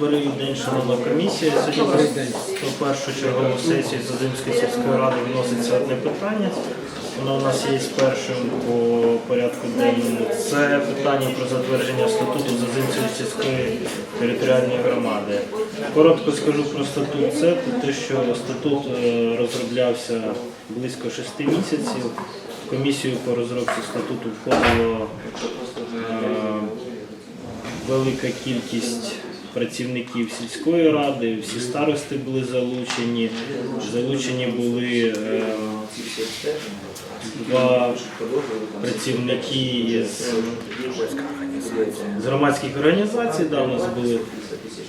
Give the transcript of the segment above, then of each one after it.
Добрий день, шановна комісія. Сьогодні по першу чергову сесію Задимської сільської ради виноситься одне питання. Воно у нас є з першим по порядку денному. Це питання про затвердження статуту Зазимської сільської територіальної громади. Коротко скажу про статут. Це те, що статут е, розроблявся близько шести місяців. Комісію по розробці статуту входило е, велика кількість працівників сільської ради, всі старости були залучені. Залучені були е, два працівники з, з громадських організацій, да, у нас були.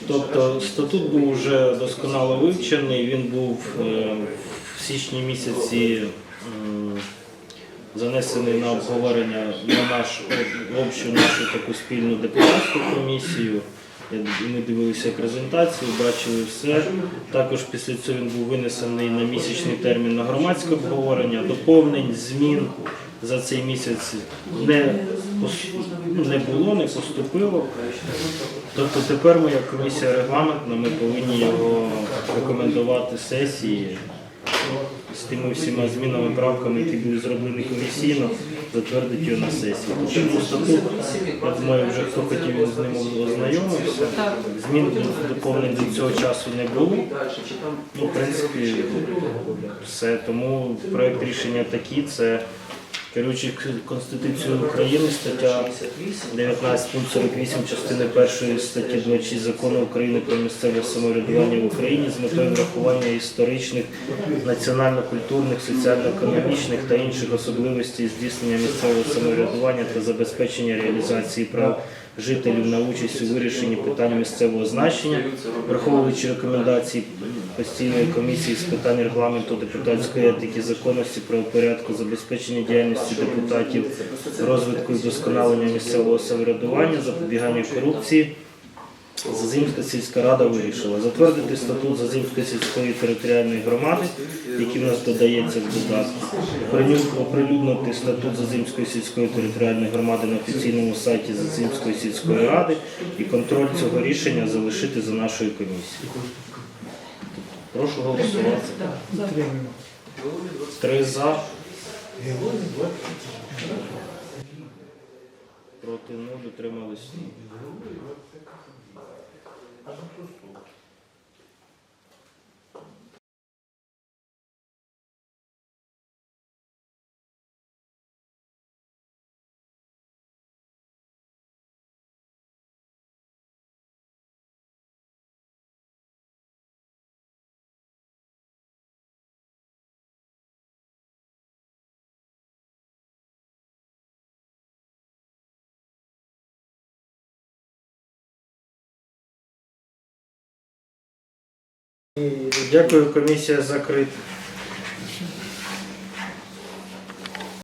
Тобто статут був вже досконало вивчений, він був е, в січні місяці. Занесений на обговорення на наш общу нашу таку спільну депутатську комісію. Ми дивилися презентацію, бачили все. Також після цього він був винесений на місячний термін на громадське обговорення, доповнень, змін за цей місяць не, не було, не поступило. Тобто тепер ми, як комісія регламентна, ми повинні його рекомендувати сесії з тими всіма змінами, правками, які були зроблені комісійно, затвердити його на сесії. Тобто статут, я думаю, вже хто хотів з ним ознайомився. Змін до- доповнень до цього часу не було. Ну, в принципі, все. Тому проект рішення такий, це керуючи Конституцією України, стаття 19 пункт 48 частини 1 статті 26 закону України про місцеве самоврядування в Україні з метою врахування історичних, національно-культурних, соціально-економічних та інших особливостей здійснення місцевого самоврядування та забезпечення реалізації прав жителів на участь у вирішенні питань місцевого значення, враховуючи рекомендації постійної комісії з питань регламенту депутатської етики, законності, правопорядку, забезпечення діяльності депутатів, розвитку і вдосконалення місцевого самоврядування, запобігання корупції. Зазимська сільська рада вирішила затвердити статут Зазимської сільської територіальної громади, який в нас додається в додатку, оприлюднити статут Зазимської сільської територіальної громади на офіційному сайті Зазимської сільської ради і контроль цього рішення залишити за нашою комісією. Прошу голосувати. Три за. Проти нуль, утримались. Дякую, комісія закрита.